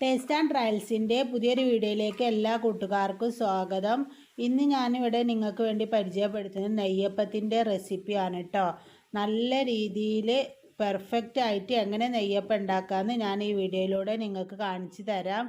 Taste and ട്രയൽസിന്റെ പുതിയൊരു വീഡിയോയിലേക്ക് എല്ലാ കൂട്ടുകാർക്കും സ്വാഗതം. ഇന്ന് ഞാനിവിടെ നിങ്ങൾക്ക് വേണ്ടി പരിചയപ്പെടുത്തുന്നത് നെയ്യപ്പത്തിന്റെ റെസിപ്പിയാണ് കേട്ടോ നല്ല രീതിയിൽ പെർഫെക്റ്റ് ആയിട്ട് എങ്ങനെ നെയ്യപ്പം ഉണ്ടാക്കാമെന്ന് ഞാൻ ഈ വീഡിയോയിലൂടെ നിങ്ങൾക്ക് കാണിച്ചു തരാം.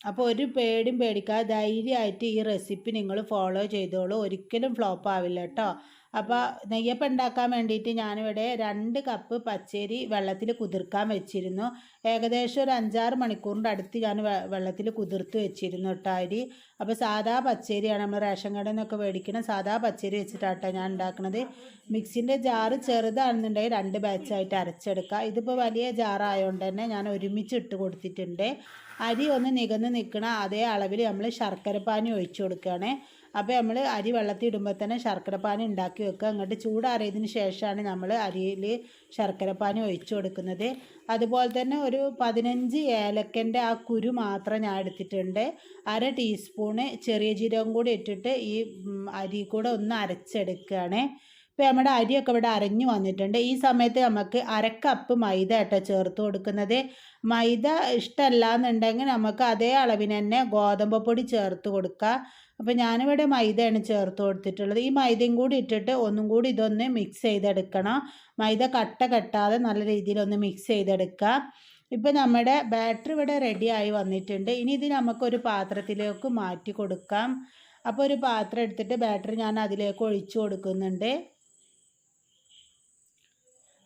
അപ്പോൾ ഒരു പേടിയും പേടിക്കാതെ ധൈര്യമായിട്ട് ഈ റെസിപ്പി നിങ്ങൾ ഫോളോ ചെയ്തോളൂ. ഒരിക്കലും ഫ്ലോപ്പ് ആവില്ല കേട്ടോ അപ്പോൾ നെയ്യപ്പം ഉണ്ടാക്കാൻ വേണ്ടിയിട്ട് ഞാനിവിടെ രണ്ട് കപ്പ് പച്ചരി വെള്ളത്തിൽ കുതിർക്കാൻ വെച്ചിരുന്നു. ഏകദേശം ഒരു അഞ്ചാറ് മണിക്കൂറിന്റെ അടുത്ത് ഞാൻ വെള്ളത്തിൽ കുതിർത്ത് വെച്ചിരുന്നു കേട്ടോ അരി. അപ്പോൾ സാധാ പച്ചരിയാണ് നമ്മൾ റേഷൻ കടയിൽ നിന്നൊക്കെ മേടിക്കണം സാധാ പച്ചരി വെച്ചിട്ടാട്ടോ ഞാൻ ഉണ്ടാക്കുന്നത് മിക്സിന്റെ ജാറ് ചെറുതാണെന്നുണ്ടെങ്കിൽ രണ്ട് ബാച്ചായിട്ട് അരച്ചെടുക്കുക ഇതിപ്പോൾ വലിയ ജാറായതുകൊണ്ട് തന്നെ ഞാൻ ഒരുമിച്ച് ഇട്ട് കൊടുത്തിട്ടുണ്ട്. അരി ഒന്ന് നികന്ന് നിൽക്കണ അതേ അളവിൽ നമ്മൾ ശർക്കരപ്പാനി ഒഴിച്ചു കൊടുക്കുകയാണ് അപ്പോൾ നമ്മൾ അരി വെള്ളത്തിൽ ഇടുമ്പോൾ തന്നെ ശർക്കരപ്പാനി ഉണ്ടാക്കി വെക്കുക. അങ്ങോട്ട് ചൂടാറിയതിന് ശേഷമാണ് നമ്മൾ അരിയിൽ ശർക്കരപ്പാനി ഒഴിച്ചു കൊടുക്കുന്നത്. അതുപോലെ തന്നെ ഒരു പതിനഞ്ച് ഏലക്കന്റെ ആ കുരു മാത്രം ഞാൻ എടുത്തിട്ടുണ്ട്. അര ടീസ്പൂണ് ചെറിയ ജീരകം കൂടി ഇട്ടിട്ട് ഈ അരി കൂടെ ഒന്ന് അരച്ചെടുക്കുകയാണ്. ഇപ്പോൾ നമ്മുടെ അരിയൊക്കെ ഇവിടെ അരഞ്ഞു വന്നിട്ടുണ്ട്. ഈ സമയത്ത് നമുക്ക് അരക്കപ്പ് മൈദ കേട്ടോ ചേർത്ത് കൊടുക്കുന്നത്. മൈദ ഇഷ്ടമല്ല എന്നുണ്ടെങ്കിൽ നമുക്ക് അതേ അളവിന് തന്നെ ഗോതമ്പ് പൊടി ചേർത്ത് കൊടുക്കുക അപ്പോൾ ഞാനിവിടെ മൈദയാണ് ചേർത്ത് കൊടുത്തിട്ടുള്ളത്. ഈ മൈദയും കൂടി ഇട്ടിട്ട് ഒന്നും കൂടി ഇതൊന്ന് മിക്സ് ചെയ്തെടുക്കണം. മൈദ കട്ട കെട്ടാതെ നല്ല രീതിയിൽ ഒന്ന് മിക്സ് ചെയ്തെടുക്കുക ഇപ്പോൾ നമ്മുടെ ബാറ്ററി ഇവിടെ റെഡിയായി വന്നിട്ടുണ്ട്. ഇനി ഇത് നമുക്കൊരു പാത്രത്തിലേക്ക് മാറ്റി കൊടുക്കാം. അപ്പോൾ ഒരു പാത്രം എടുത്തിട്ട് ബാറ്ററി ഞാൻ അതിലേക്ക് ഒഴിച്ചു കൊടുക്കുന്നുണ്ട്.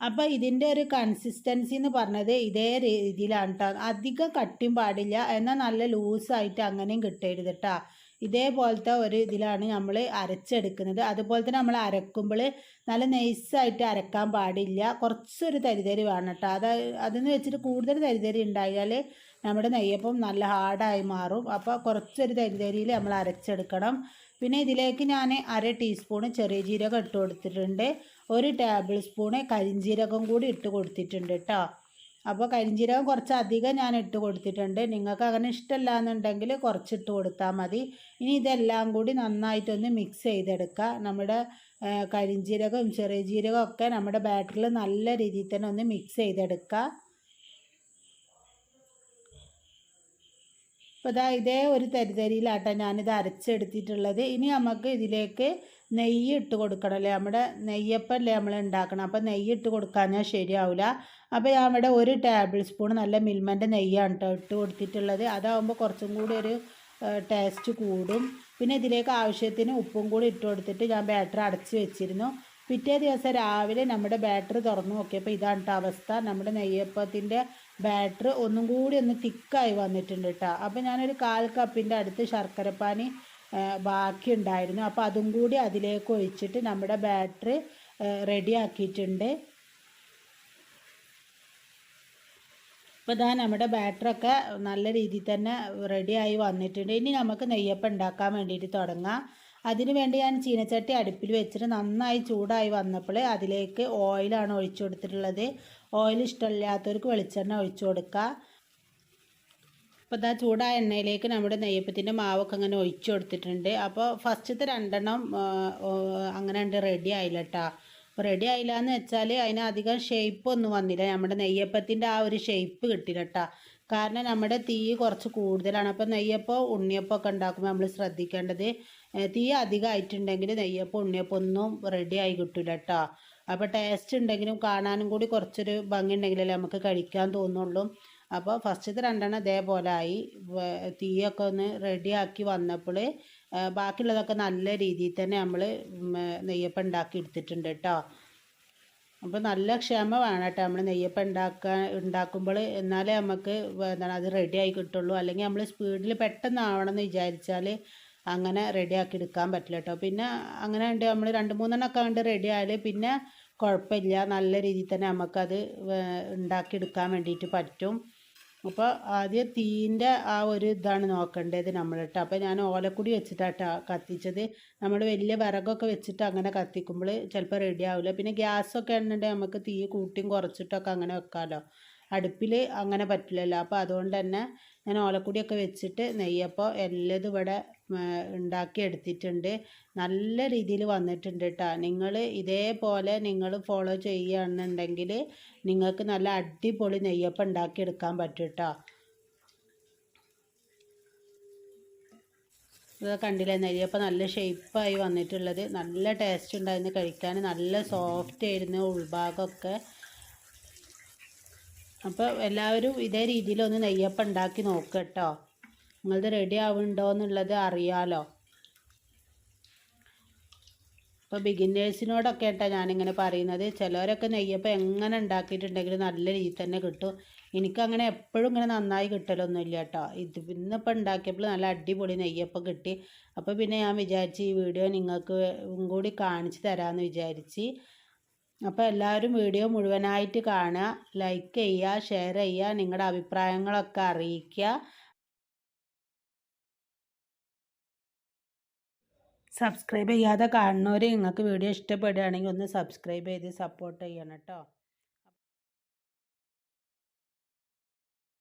അപ്പോൾ ഇതിന്റെ ഒരു കൺസിസ്റ്റൻസി എന്ന് പറഞ്ഞത് ഇതേ രീതിയിലാണ് കേട്ടോ അധികം കട്ടിയും പാടില്ല. എന്നാൽ നല്ല ലൂസായിട്ട് അങ്ങനെയും കിട്ടരുത് കേട്ടോ ഇതേപോലത്തെ ഒരു ഇതിലാണ് നമ്മൾ അരച്ചെടുക്കുന്നത്. അതുപോലെ തന്നെ നമ്മൾ അരക്കുമ്പോൾ നല്ല നൈസായിട്ട് അരക്കാൻ പാടില്ല. കുറച്ചൊരു തരിതരി വേണം കേട്ടോ അത് അതെന്ന് വെച്ചിട്ട് കൂടുതൽ തരിതരി ഉണ്ടായാൽ നമ്മുടെ നെയ്യപ്പം നല്ല ഹാർഡായി മാറും. അപ്പോൾ കുറച്ചൊരു തരിതരിയിൽ നമ്മൾ അരച്ചെടുക്കണം. പിന്നെ ഇതിലേക്ക് ഞാൻ അര ടീസ്പൂണ് ചെറിയ ജീരകം ഇട്ട് കൊടുത്തിട്ടുണ്ട്. ഒരു ടേബിൾ സ്പൂണ് കരിഞ്ജീരകം കൂടി ഇട്ട് കൊടുത്തിട്ടുണ്ട് കേട്ടോ അപ്പോൾ കരിഞ്ജീരകം കുറച്ച് അധികം ഞാൻ ഇട്ട് കൊടുത്തിട്ടുണ്ട്. നിങ്ങൾക്ക് അങ്ങനെ ഇഷ്ടമല്ല എന്നുണ്ടെങ്കിൽ കുറച്ചിട്ട് കൊടുത്താൽ മതി. ഇനി ഇതെല്ലാം കൂടി നന്നായിട്ടൊന്ന് മിക്സ് ചെയ്തെടുക്കുക. നമ്മുടെ കരിഞ്ജീരകവും ചെറിയ ജീരകവും ഒക്കെ നമ്മുടെ ബാറ്ററിൽ നല്ല രീതിയിൽ തന്നെ ഒന്ന് മിക്സ് ചെയ്തെടുക്കുക. അപ്പോൾ ഇതാ ഇതേ ഒരു തരിതരിയിലാട്ടോ ഞാനിത് അരച്ചെടുത്തിട്ടുള്ളത്. ഇനി നമുക്ക് ഇതിലേക്ക് നെയ്യ് ഇട്ട് കൊടുക്കണം അല്ലേ? നമ്മുടെ നെയ്യപ്പല്ലേ നമ്മൾ ഉണ്ടാക്കണം. അപ്പോൾ നെയ്യ് ഇട്ട് കൊടുക്കാഞ്ഞാൽ ശരിയാവില്ല അപ്പോൾ ഞാൻ ഇവിടെ ഒരു ടേബിൾ സ്പൂൺ നല്ല മിൽമന്റെ നെയ്യാണ് കേട്ടോ ഇട്ട് കൊടുത്തിട്ടുള്ളത്. അതാകുമ്പോൾ കുറച്ചും കൂടി ഒരു ടേസ്റ്റ് കൂടും. പിന്നെ ഇതിലേക്ക് ആവശ്യത്തിന് ഉപ്പും കൂടി ഇട്ട് കൊടുത്തിട്ട് ഞാൻ ബാറ്റർ അടച്ച് വെച്ചിരുന്നു. പിറ്റേ ദിവസം രാവിലെ നമ്മുടെ ബാറ്ററി തുറന്നു നോക്കിയപ്പോൾ ഇതാണ് അവസ്ഥ. നമ്മുടെ നെയ്യപ്പത്തിന്റെ ബാറ്ററി ഒന്നും കൂടി ഒന്ന് തിക്കായി വന്നിട്ടുണ്ട് കേട്ടോ അപ്പോൾ ഞാനൊരു കാൽ കപ്പിന്റെ അടുത്ത് ശർക്കരപ്പാനി ബാക്കി ഉണ്ടായിരുന്നു അപ്പോൾ അതും കൂടി അതിലേക്ക് ഒഴിച്ചിട്ട് നമ്മുടെ ബാറ്റർ റെഡിയാക്കിയിട്ടുണ്ട് ഇപ്പോൾ ഇതാ നമ്മുടെ ബാറ്ററൊക്കെ നല്ല രീതിയിൽ തന്നെ റെഡിയായി വന്നിട്ടുണ്ട്. ഇനി നമുക്ക് നെയ്യപ്പം ഉണ്ടാക്കാൻ വേണ്ടിയിട്ട് തുടങ്ങാം. അതിന് വേണ്ടി ഞാൻ ചീനച്ചട്ടി അടുപ്പിൽ വെച്ചിട്ട് നന്നായി ചൂടായി വന്നപ്പോൾ അതിലേക്ക് ഓയിലാണ് ഒഴിച്ചു കൊടുത്തിട്ടുള്ളത്. ഓയിൽ ഇഷ്ടമില്ലാത്തവർക്ക് വെളിച്ചെണ്ണ ഒഴിച്ചു കൊടുക്കുക. അപ്പോൾ ഇതാ ചൂടായ എണ്ണയിലേക്ക് നമ്മുടെ നെയ്യപ്പത്തിന്റെ മാവൊക്കെ അങ്ങനെ ഒഴിച്ചു കൊടുത്തിട്ടുണ്ട്. അപ്പോൾ ഫസ്റ്റത്തെ രണ്ടെണ്ണം അങ്ങനെ ഉണ്ട് റെഡി ആയില്ല കേട്ടോ അപ്പോൾ റെഡി ആയില്ല എന്ന് വെച്ചാൽ അതിനധികം ഷേപ്പ് ഒന്നും വന്നില്ല. നമ്മുടെ നെയ്യപ്പത്തിന്റെ ആ ഒരു ഷേപ്പ് കിട്ടില്ല കേട്ടോ കാരണം നമ്മുടെ തീ കുറച്ച് കൂടുതലാണ്. അപ്പോൾ നെയ്യപ്പം ഉണ്ണിയപ്പം ഒക്കെ ഉണ്ടാക്കുമ്പോൾ നമ്മൾ ശ്രദ്ധിക്കേണ്ടത് തീ അധികമായിട്ടുണ്ടെങ്കിൽ നെയ്യപ്പം ഉണ്ണിയപ്പം ഒന്നും റെഡി ആയി കിട്ടില്ല കേട്ടോ അപ്പോൾ ടേസ്റ്റ് ഉണ്ടെങ്കിലും കാണാനും കൂടി കുറച്ചൊരു ഭംഗി ഉണ്ടെങ്കിലല്ലേ നമുക്ക് കഴിക്കാൻ തോന്നുള്ളൂ. അപ്പോൾ ഫസ്റ്റത്തെ രണ്ടെണ്ണം ഇതേപോലെ ആയി. തീയൊക്കെ ഒന്ന് റെഡിയാക്കി വന്നപ്പോൾ ബാക്കിയുള്ളതൊക്കെ നല്ല രീതിയിൽ തന്നെ നമ്മൾ നെയ്യപ്പം ഉണ്ടാക്കി എടുത്തിട്ടുണ്ട് കേട്ടോ അപ്പോൾ നല്ല ക്ഷമ വേണം കേട്ടോ നമ്മൾ നെയ്യപ്പം ഉണ്ടാക്കാൻ ഉണ്ടാക്കുമ്പോൾ എന്നാലേ നമുക്ക് എന്താണ് അത് റെഡിയായി കിട്ടുള്ളൂ. അല്ലെങ്കിൽ നമ്മൾ സ്പീഡിൽ പെട്ടെന്ന് വിചാരിച്ചാൽ അങ്ങനെ റെഡിയാക്കി എടുക്കാൻ പറ്റില്ല കേട്ടോ പിന്നെ അങ്ങനെ ഉണ്ട് നമ്മൾ രണ്ട് മൂന്നെണ്ണമൊക്കെ കണ്ട് റെഡി ആയാൽ പിന്നെ കുഴപ്പമില്ല. നല്ല രീതിയിൽ തന്നെ നമുക്കത് ഉണ്ടാക്കിയെടുക്കാൻ വേണ്ടിയിട്ട് പറ്റും. അപ്പോൾ ആദ്യം തീന്റെ ആ ഒരു ഇതാണ് നോക്കേണ്ടത് നമ്മൾ കേട്ടോ അപ്പോൾ ഞാൻ ഓലക്കുടി വെച്ചിട്ടാട്ടോ കത്തിച്ചത്. നമ്മൾ വലിയ വിറകൊക്കെ വെച്ചിട്ട് അങ്ങനെ കത്തിക്കുമ്പോൾ ചിലപ്പോൾ റെഡി ആവില്ല പിന്നെ ഗ്യാസൊക്കെ ഉണ്ടെങ്കിൽ നമുക്ക് തീ കൂട്ടിയും കുറച്ചിട്ടൊക്കെ അങ്ങനെ വെക്കാമല്ലോ അടുപ്പിൽ അങ്ങനെ പറ്റില്ലല്ലോ. അപ്പോൾ അതുകൊണ്ട് തന്നെ ഞാൻ ഓലക്കുടിയൊക്കെ വെച്ചിട്ട് നെയ്യപ്പം എല്ലതും ഇവിടെ ഉണ്ടാക്കിയെടുത്തിട്ടുണ്ട്. നല്ല രീതിയിൽ വന്നിട്ടുണ്ട് കേട്ടോ നിങ്ങൾ ഇതേപോലെ നിങ്ങൾ ഫോളോ ചെയ്യുകയാണെന്നുണ്ടെങ്കിൽ നിങ്ങൾക്ക് നല്ല അടിപൊളി നെയ്യപ്പം ഉണ്ടാക്കിയെടുക്കാൻ പറ്റും കേട്ടോ ഇത് കണ്ടില്ലേ? നെയ്യപ്പം നല്ല ഷേപ്പായി വന്നിട്ടുള്ളത്. നല്ല ടേസ്റ്റ് ഉണ്ടായിരുന്നു കഴിക്കാൻ. നല്ല സോഫ്റ്റ് ആയിരുന്നു ഉൾഭാഗമൊക്കെ. അപ്പോൾ എല്ലാവരും ഇതേ രീതിയിൽ ഒന്ന് നെയ്യപ്പം ഉണ്ടാക്കി നോക്കുക കേട്ടോ. നിങ്ങളത് റെഡി ആവുന്നുണ്ടോ എന്നുള്ളത് അറിയാലോ ഇപ്പോൾ ബിഗിനേഴ്സിനോടൊക്കെ ആയിട്ടാ ഞാനിങ്ങനെ പറയുന്നത്. ചിലവരൊക്കെ നെയ്യപ്പം എങ്ങനെ ഉണ്ടാക്കിയിട്ടുണ്ടെങ്കിലും നല്ല രീതിയിൽ തന്നെ കിട്ടും. എനിക്കങ്ങനെ എപ്പോഴും ഇങ്ങനെ നന്നായി കിട്ടലൊന്നുമില്ല കേട്ടോ. ഇത് ഇന്നിപ്പോൾ ഉണ്ടാക്കിയപ്പോൾ നല്ല അടിപൊളി നെയ്യപ്പം കിട്ടി. അപ്പോൾ പിന്നെ ഞാൻ വിചാരിച്ച് ഈ വീഡിയോ നിങ്ങൾക്ക് കൂടി കാണിച്ചു തരാമെന്ന് വിചാരിച്ച്. അപ്പോൾ എല്ലാവരും വീഡിയോ മുഴുവനായിട്ട് കാണുക ലൈക്ക് ചെയ്യുക ഷെയർ ചെയ്യുക നിങ്ങളുടെ അഭിപ്രായങ്ങളൊക്കെ അറിയിക്കുക. സബ്സ്ക്രൈബ് ചെയ്യാതെ കാണുന്നവർ നിങ്ങൾക്ക് വീഡിയോ ഇഷ്ടപ്പെടുകയാണെങ്കിൽ ഒന്ന് സബ്സ്ക്രൈബ് ചെയ്ത് സപ്പോർട്ട് ചെയ്യണം കേട്ടോ